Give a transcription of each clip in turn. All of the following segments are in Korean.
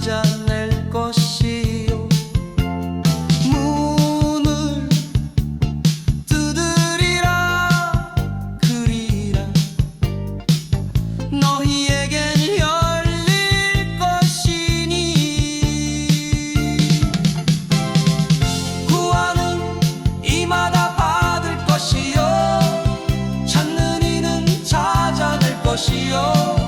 찾아낼 것이요. 문을 두드리라. 그리라. 너희에겐 열릴 것이니. 구하는 이마다 받을 것이요. 찾는 이는 찾아낼 것이요.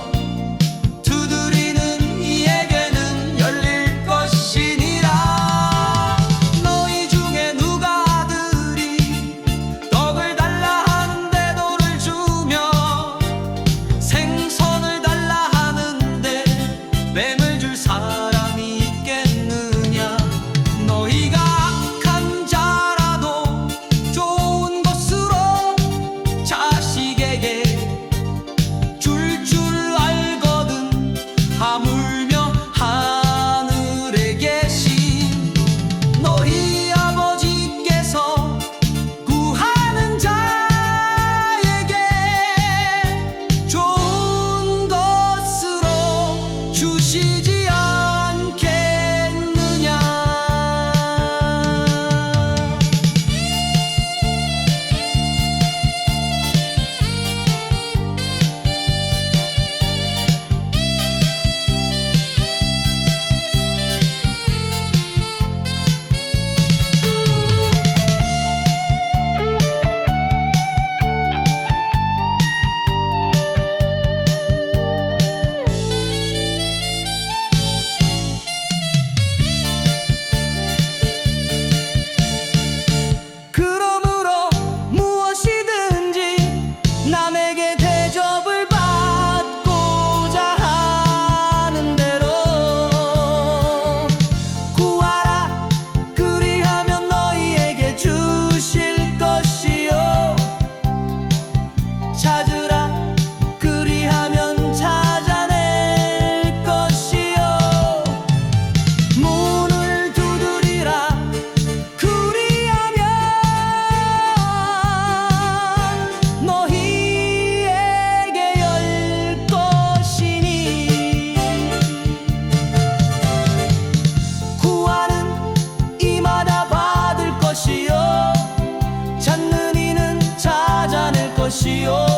しよう